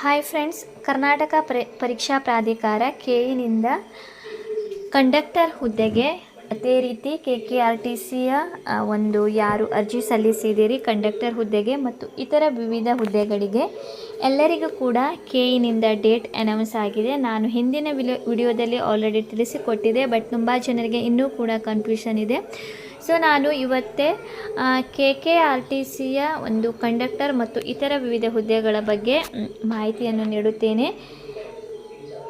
Hi friends Karnataka ಪ್ರ ಪರೀಕ್ಷಾ ಪ್ರಾಧಿಕಾರ ಕೆ ಇನಿಂದ ಕಂಡಕ್ಟರ್ ಹುದ್ದೆಗೆ ಅದೇ ರೀತಿ ಕೆ ಕೆ ಆರ್ ಟಿ ಸಿಯ ಒಂದು ಯಾರು ಅರ್ಜಿ ಸಲ್ಲಿಸಿದ್ದೀರಿ ಕಂಡಕ್ಟರ್ ಹುದ್ದೆಗೆ ಮತ್ತು ಇತರ ವಿವಿಧ ಹುದ್ದೆಗಳಿಗೆ ಎಲ್ಲರಿಗೂ ಕೂಡ ಕೆ ಇನಿಂದ ಡೇಟ್ ಅನೌನ್ಸ್ ಆಗಿದೆ. ನಾನು ಹಿಂದಿನ ವಿಡಿಯೋ ವಿಡಿಯೋದಲ್ಲಿ ಆಲ್ರೆಡಿ ತಿಳಿಸಿಕೊಟ್ಟಿದೆ ಬಟ್ ತುಂಬ ಜನರಿಗೆ ಇನ್ನೂ ಕೂಡ ಕನ್ಫ್ಯೂಷನ್ ಇದೆ. ಸೊ ನಾನು ಇವತ್ತೇ ಕೆ ಕೆ ಆರ್ ಟಿ ಸಿಯ ಒಂದು ಕಂಡಕ್ಟರ್ ಮತ್ತು ಇತರ ವಿವಿಧ ಹುದ್ದೆಗಳ ಬಗ್ಗೆ ಮಾಹಿತಿಯನ್ನು ನೀಡುತ್ತೇನೆ.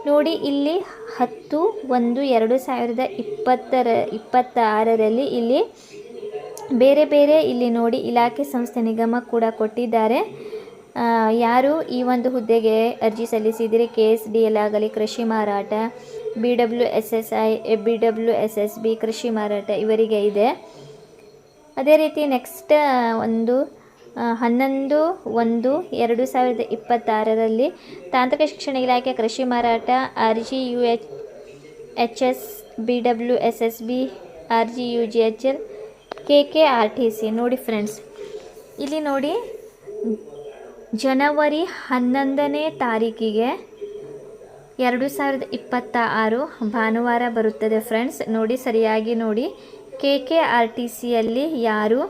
ನೋಡಿ, ಇಲ್ಲಿ ಹತ್ತು, ಒಂದು, ಎರಡು ಸಾವಿರದ ಇಪ್ಪತ್ತರ, ಇಪ್ಪತ್ತಾರರಲ್ಲಿ ಇಲ್ಲಿ ಬೇರೆ ಬೇರೆ ಇಲ್ಲಿ ನೋಡಿ ಇಲಾಖೆ ಸಂಸ್ಥೆ ನಿಗಮ ಕೂಡ ಕೊಟ್ಟಿದ್ದಾರೆ. ಯಾರು ಈ ಒಂದು ಹುದ್ದೆಗೆ ಅರ್ಜಿ ಸಲ್ಲಿಸಿದರೆ, ಕೆ ಎಸ್ ಡಿ ಎಲ್ ಆಗಲಿ, ಕೃಷಿ ಮಾರಾಟ B W S S I B W S S B, ಕೃಷಿ ಮಾರಾಟ ಇವರಿಗೆ ಇದೆ. ಅದೇ ರೀತಿ ನೆಕ್ಸ್ಟ್ ಒಂದು ಹನ್ನೊಂದು, ಒಂದು, ಎರಡು ಸಾವಿರದ ಇಪ್ಪತ್ತಾರರಲ್ಲಿ ತಾಂತ್ರಿಕ ಶಿಕ್ಷಣ ಇಲಾಖೆ ಕೃಷಿ ಮಾರಾಟ, R G U H H S, B W S S B, R G U G H L, K K R T C. ನೋಡಿ ಫ್ರೆಂಡ್ಸ್ ಇಲ್ಲಿ ನೋಡಿ, ಜನವರಿ ಹನ್ನೊಂದನೇ ತಾರೀಕಿಗೆ ಎರಡು ಸಾವಿರದ ಇಪ್ಪತ್ತ ಆರು ಭಾನುವಾರ ಬರುತ್ತದೆ ಫ್ರೆಂಡ್ಸ್. ನೋಡಿ, ಸರಿಯಾಗಿ ನೋಡಿ. ಕೆ ಕೆ ಆರ್ ಟಿ ಸಿಯಲ್ಲಿ ಯಾರು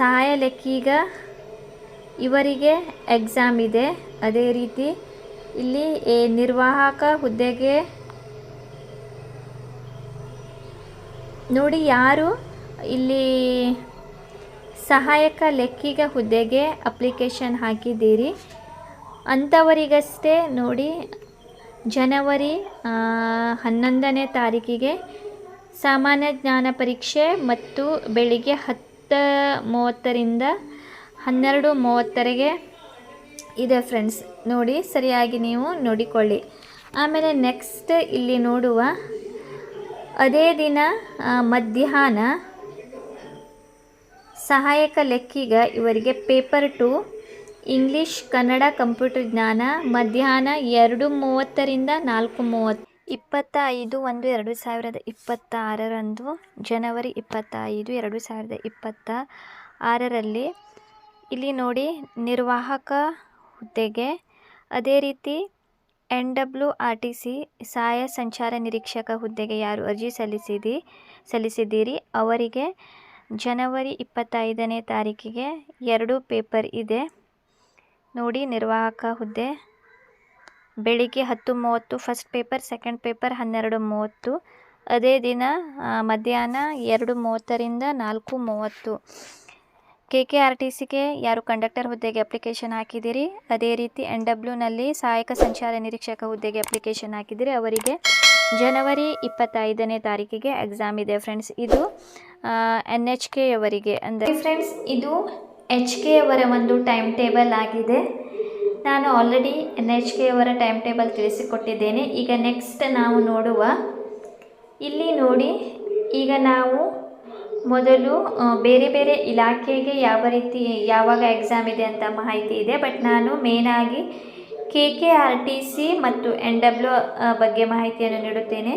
ಸಹಾಯ ಲೆಕ್ಕೀಗ ಇವರಿಗೆ ಎಕ್ಸಾಮ್ ಇದೆ. ಅದೇ ರೀತಿ ಇಲ್ಲಿ ನಿರ್ವಾಹಕ ಹುದ್ದೆಗೆ ನೋಡಿ ಯಾರು, ಇಲ್ಲಿ ಸಹಾಯಕ ಲೆಕ್ಕಿಗ ಹುದ್ದೆಗೆ ಅಪ್ಲಿಕೇಶನ್ ಹಾಕಿದ್ದೀರಿ. ಅಂಥವರಿಗಷ್ಟೇ ನೋಡಿ ಜನವರಿ ಹನ್ನೊಂದನೇ ತಾರೀಕಿಗೆ ಸಾಮಾನ್ಯ ಜ್ಞಾನ ಪರೀಕ್ಷೆ ಮತ್ತು ಬೆಳಿಗ್ಗೆ ಹತ್ತು ಮೂವತ್ತರಿಂದ ಹನ್ನೆರಡು ಮೂವತ್ತರೆಗೆ ಇದೆ ಫ್ರೆಂಡ್ಸ್. ನೋಡಿ, ಸರಿಯಾಗಿ ನೀವು ನೋಡಿಕೊಳ್ಳಿ. ಆಮೇಲೆ ನೆಕ್ಸ್ಟ್ ಇಲ್ಲಿ ನೋಡುವ ಅದೇ ದಿನ ಮಧ್ಯಾಹ್ನ ಸಹಾಯಕ ಲೆಕ್ಕಿಗ ಇವರಿಗೆ paper two English, Kannada computer ಜ್ಞಾನ, ಮಧ್ಯಾಹ್ನ ಎರಡು ಮೂವತ್ತರಿಂದ ನಾಲ್ಕು ಮೂವತ್ತು. ಇಪ್ಪತ್ತ ಐದು ಒಂದು ಎರಡು ಸಾವಿರದ ಇಪ್ಪತ್ತಾರರಂದು ಜನವರಿ ಇಪ್ಪತ್ತೈದು ಎರಡು ಸಾವಿರದ ಇಪ್ಪತ್ತ ಆರರಲ್ಲಿ ಇಲ್ಲಿ ನೋಡಿ ನಿರ್ವಾಹಕ ಹುದ್ದೆಗೆ ಅದೇ ರೀತಿ N W R T C ಸಹಾಯ ಸಂಚಾರ ನಿರೀಕ್ಷಕ ಹುದ್ದೆಗೆ ಯಾರು ಅರ್ಜಿ ಸಲ್ಲಿಸಿದಿ, ಸಲ್ಲಿಸಿದ್ದೀರಿ? ಅವರಿಗೆ ಜನವರಿ ಇಪ್ಪತ್ತೈದನೇ ತಾರೀಕಿಗೆ ಎರಡು ಪೇಪರ್ ಇದೆ. ನೋಡಿ ನಿರ್ವಾಹಕ ಹುದ್ದೆ. ಬೆಳಿಗ್ಗೆ ಹತ್ತು ಮೂವತ್ತು ಫಸ್ಟ್ ಪೇಪರ್ ಸೆಕೆಂಡ್ ಪೇಪರ್ ಹನ್ನೆರಡು ಮೂವತ್ತು. ಅದೇ ದಿನ ಮಧ್ಯಾಹ್ನ ಎರಡು ಮೂವತ್ತರಿಂದ ನಾಲ್ಕು ಮೂವತ್ತು. ಕೆ ಕೆ ಆರ್ ಟಿ ಸಿಗೆ ಯಾರು ಕಂಡಕ್ಟರ್ ಹುದ್ದೆಗೆ ಅಪ್ಲಿಕೇಶನ್ ಹಾಕಿದ್ದೀರಿ ಅದೇ ರೀತಿ ಎನ್ ಡಬ್ಲ್ಯೂನಲ್ಲಿ ಸಹಾಯಕ ಸಂಚಾರ ನಿರೀಕ್ಷಕ ಹುದ್ದೆಗೆ ಅಪ್ಲಿಕೇಶನ್ ಹಾಕಿದ್ದೀರಿ ಅವರಿಗೆ ಜನವರಿ ಇಪ್ಪತ್ತೈದನೇ ತಾರೀಕಿಗೆ ಎಕ್ಸಾಮ್ ಇದೆ ಫ್ರೆಂಡ್ಸ್ ಇದು ಎನ್ ಎಚ್ ಕೆ ಅವರಿಗೆ. ಅಂದರೆ ಫ್ರೆಂಡ್ಸ್ ಇದು ಎಚ್ ಕೆ ಅವರ ಒಂದು ಟೈಮ್ ಟೇಬಲ್ ಆಗಿದೆ. ನಾನು ಆಲ್ರೆಡಿ ಎನ್ ಎಚ್ ಕೆ ಅವರ ಟೈಮ್ ಟೇಬಲ್ ತಿಳಿಸಿಕೊಟ್ಟಿದ್ದೇನೆ. ಈಗ ನೆಕ್ಸ್ಟ್ ನಾವು ನೋಡುವ, ಇಲ್ಲಿ ನೋಡಿ, ಈಗ ನಾವು ಮೊದಲು ಬೇರೆ ಬೇರೆ ಇಲಾಖೆಗೆ ಯಾವ ರೀತಿ, ಯಾವಾಗ ಎಕ್ಸಾಮ್ ಇದೆ ಅಂತ ಮಾಹಿತಿ ಇದೆ. ಬಟ್ ನಾನು ಮೇನಾಗಿ K K R T C ಮತ್ತು ಎನ್ ಡಬ್ಲ್ಯೂ ಬಗ್ಗೆ ಮಾಹಿತಿಯನ್ನು ನೀಡುತ್ತೇನೆ.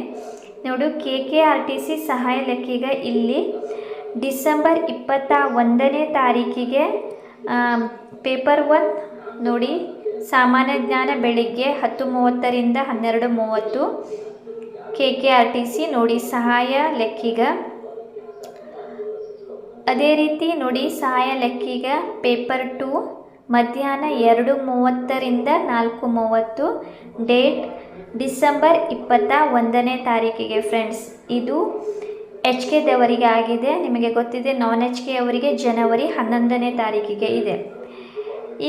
ನೋಡು K K R T C ಸಹಾಯ ಲೆಕ್ಕಿಗ ಇಲ್ಲಿ ಡಿಸೆಂಬರ್ ಇಪ್ಪತ್ತ ಒಂದನೇ ತಾರೀಕಿಗೆ ಪೇಪರ್ ಒನ್ ನೋಡಿ, ಸಾಮಾನ್ಯ ಜ್ಞಾನ ಬೆಳಿಗ್ಗೆ ಹತ್ತು ಮೂವತ್ತರಿಂದ ಹನ್ನೆರಡು ಮೂವತ್ತು, K K R T C ನೋಡಿ ಸಹಾಯ ಲೆಕ್ಕಿಗ. ಅದೇ ರೀತಿ ನೋಡಿ ಸಹಾಯ ಲೆಕ್ಕಿಗ ಪೇಪರ್ ಟು, ಮಧ್ಯಾಹ್ನ ಎರಡು ಮೂವತ್ತರಿಂದ ನಾಲ್ಕು ಮೂವತ್ತು, ಡೇಟ್ ಡಿಸೆಂಬರ್ ಇಪ್ಪತ್ತ ಒಂದನೇ ತಾರೀಕಿಗೆ ಫ್ರೆಂಡ್ಸ್. ಇದು ಎಚ್ ಕೆ ದೇವರಿಗೆ ಆಗಿದೆ. ನಿಮಗೆ ಗೊತ್ತಿದೆ ನಾನ್ ಎಚ್ ಕೆ ಅವರಿಗೆ ಜನವರಿ ಹನ್ನೊಂದನೇ ತಾರೀಕಿಗೆ ಇದೆ.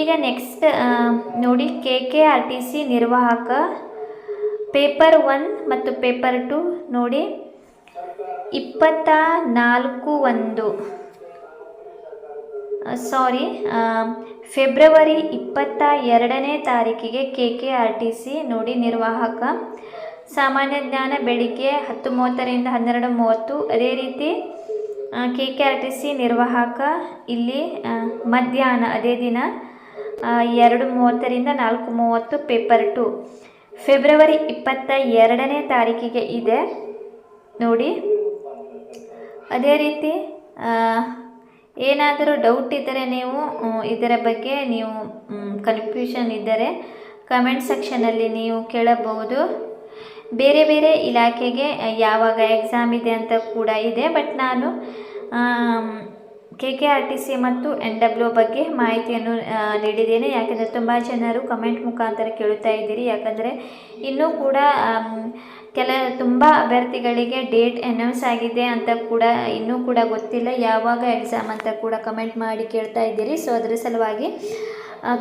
ಈಗ ನೆಕ್ಸ್ಟ್ ನೋಡಿ K K R T C ನಿರ್ವಾಹಕ ಪೇಪರ್ ಒನ್ ಮತ್ತು ಪೇಪರ್ ಟು ನೋಡಿ ಇಪ್ಪತ್ತ ನಾಲ್ಕು ಒಂದು ಸಾರಿ ಫೆಬ್ರವರಿ ಇಪ್ಪತ್ತ ಎರಡನೇ ತಾರೀಕಿಗೆ K K R T C ನೋಡಿ ನಿರ್ವಾಹಕ. ಸಾಮಾನ್ಯ ಜ್ಞಾನ ಬೆಳಿಗ್ಗೆ ಹತ್ತು ಮೂವತ್ತರಿಂದ ಹನ್ನೆರಡು ಮೂವತ್ತು. ಅದೇ ರೀತಿ K K R T C ನಿರ್ವಾಹಕ ಇಲ್ಲಿ ಮಧ್ಯಾಹ್ನ, ಅದೇ ದಿನ ಎರಡು ಮೂವತ್ತರಿಂದ ನಾಲ್ಕು ಮೂವತ್ತು ಪೇಪರ್ ಟು. ಫೆಬ್ರವರಿ ಇಪ್ಪತ್ತ ಎರಡನೇ ತಾರೀಕಿಗೆ ಇದೆ. ನೋಡಿ. ಅದೇ ರೀತಿ ಏನಾದರೂ ಡೌಟ್ ಇದ್ದರೆ ನೀವು ಇದರ ಬಗ್ಗೆ ನೀವು ಕನ್ಫ್ಯೂಷನ್ ಇದ್ದರೆ ಕಮೆಂಟ್ ಸೆಕ್ಷನಲ್ಲಿ ನೀವು ಕೇಳಬಹುದು. ಬೇರೆ ಬೇರೆ ಇಲಾಖೆಗೆ ಯಾವಾಗ ಎಕ್ಸಾಮ್ ಇದೆ ಅಂತ ಕೂಡ ಇದೆ ಬಟ್ ನಾನು K K R T C ಮತ್ತು ಎನ್ ಡಬ್ಲ್ಯೂ ಬಗ್ಗೆ ಮಾಹಿತಿಯನ್ನು ನೀಡಿದ್ದೇನೆ. ಯಾಕೆಂದರೆ ತುಂಬ ಜನರು ಕಮೆಂಟ್ ಮುಖಾಂತರ ಕೇಳುತ್ತಾ ಇದ್ದೀರಿ. ಯಾಕಂದರೆ ಇನ್ನೂ ಕೂಡ ಕೆಲ ತುಂಬ ಅಭ್ಯರ್ಥಿಗಳಿಗೆ ಡೇಟ್ ಅನೌನ್ಸ್ ಆಗಿದೆ ಅಂತ ಕೂಡ ಇನ್ನೂ ಕೂಡ ಗೊತ್ತಿಲ್ಲ. ಯಾವಾಗ ಎಕ್ಸಾಮ್ ಅಂತ ಕೂಡ ಕಮೆಂಟ್ ಮಾಡಿ ಕೇಳ್ತಾ ಇದ್ದೀರಿ. ಸೊ ಅದರ ಸಲುವಾಗಿ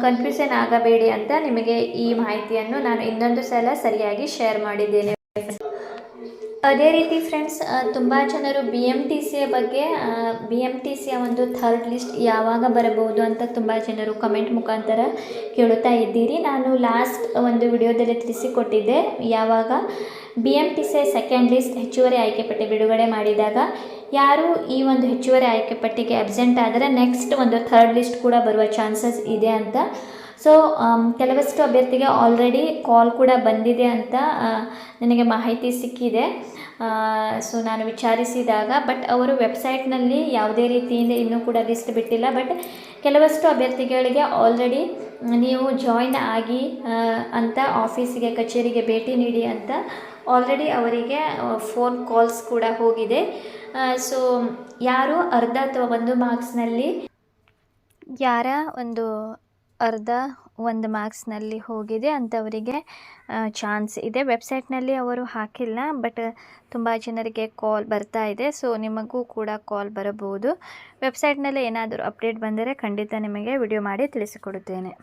ಕನ್ಫ್ಯೂಷನ್ ಆಗಬೇಡಿ ಅಂತ ನಿಮಗೆ ಈ ಮಾಹಿತಿಯನ್ನು ನಾನು ಇನ್ನೊಂದು ಸಲ ಸರಿಯಾಗಿ ಶೇರ್ ಮಾಡಿದ್ದೇನೆ. ಅದೇ ರೀತಿ ಫ್ರೆಂಡ್ಸ್ ತುಂಬ ಜನರು ಬಿ ಎಂ ಟಿ ಸಿಯ ಬಗ್ಗೆ ಬಿ ಎಂ ಟಿ ಸಿಯ ಒಂದು ಥರ್ಡ್ ಲಿಸ್ಟ್ ಯಾವಾಗ ಬರಬಹುದು ಅಂತ ತುಂಬ ಜನರು ಕಮೆಂಟ್ ಮುಖಾಂತರ ಕೇಳುತ್ತಾ ಇದ್ದೀರಿ. ನಾನು ಲಾಸ್ಟ್ ಒಂದು ವಿಡಿಯೋದಲ್ಲಿ ತಿಳಿಸಿಕೊಟ್ಟಿದ್ದೆ, ಯಾವಾಗ ಬಿ ಎಂ ಟಿ ಸಿಯ ಸೆಕೆಂಡ್ ಲಿಸ್ಟ್ ಹೆಚ್ಚುವರಿ ಆಯ್ಕೆ ಪಟ್ಟಿ ಬಿಡುಗಡೆ ಮಾಡಿದಾಗ, ಯಾರು ಈ ಒಂದು ಹೆಚ್ಚುವರಿ ಆಯ್ಕೆ ಪಟ್ಟಿಗೆ ಅಬ್ಸೆಂಟ್ ಆದರೆ ನೆಕ್ಸ್ಟ್ ಒಂದು ಥರ್ಡ್ ಲಿಸ್ಟ್ ಕೂಡ ಬರುವ ಚಾನ್ಸಸ್ ಇದೆ ಅಂತ ಸೊ ಕೆಲವಷ್ಟು ಅಭ್ಯರ್ಥಿಗೆ ಆಲ್ರೆಡಿ ಕಾಲ್ ಕೂಡ ಬಂದಿದೆ ಅಂತ ನನಗೆ ಮಾಹಿತಿ ಸಿಕ್ಕಿದೆ. ಸೊ ನಾನು ವಿಚಾರಿಸಿದಾಗ ಬಟ್ ಅವರು ವೆಬ್ಸೈಟ್ನಲ್ಲಿ ಯಾವುದೇ ರೀತಿಯಿಂದ ಇನ್ನೂ ಕೂಡ ಲಿಸ್ಟ್ ಬಿಟ್ಟಿಲ್ಲ. ಬಟ್ ಕೆಲವಷ್ಟು ಅಭ್ಯರ್ಥಿಗಳಿಗೆ ಆಲ್ರೆಡಿ ನೀವು ಜಾಯಿನ್ ಆಗಿ ಅಂತ ಆಫೀಸಿಗೆ ಕಚೇರಿಗೆ ಭೇಟಿ ನೀಡಿ ಅಂತ ಆಲ್ರೆಡಿ ಅವರಿಗೆ ಫೋನ್ ಕಾಲ್ಸ್ ಕೂಡ ಹೋಗಿದೆ. ಸೊ ಯಾರು ಅರ್ಧ ಅಥವಾ ಒಂದು ಮಾರ್ಕ್ಸ್ನಲ್ಲಿ ಯಾರ? ಒಂದು ಅರ್ಧ ಒಂದು ಮಾರ್ಕ್ಸ್ನಲ್ಲಿ ಹೋಗಿದೆ ಅಂಥವರಿಗೆ ಚಾನ್ಸ್ ಇದೆ. ವೆಬ್ಸೈಟ್ನಲ್ಲಿ ಅವರು ಹಾಕಿಲ್ಲ ಬಟ್ ತುಂಬ ಜನರಿಗೆ ಕಾಲ್ ಬರ್ತಾ ಇದೆ ಸೊ ನಿಮಗೂ ಕೂಡ ಕಾಲ್ ಬರಬಹುದು. ವೆಬ್ಸೈಟ್ನಲ್ಲಿ ಏನಾದರೂ ಅಪ್ಡೇಟ್ ಬಂದರೆ ಖಂಡಿತ ನಿಮಗೆ ವಿಡಿಯೋ ಮಾಡಿ ತಿಳಿಸಿಕೊಡುತ್ತೇನೆ.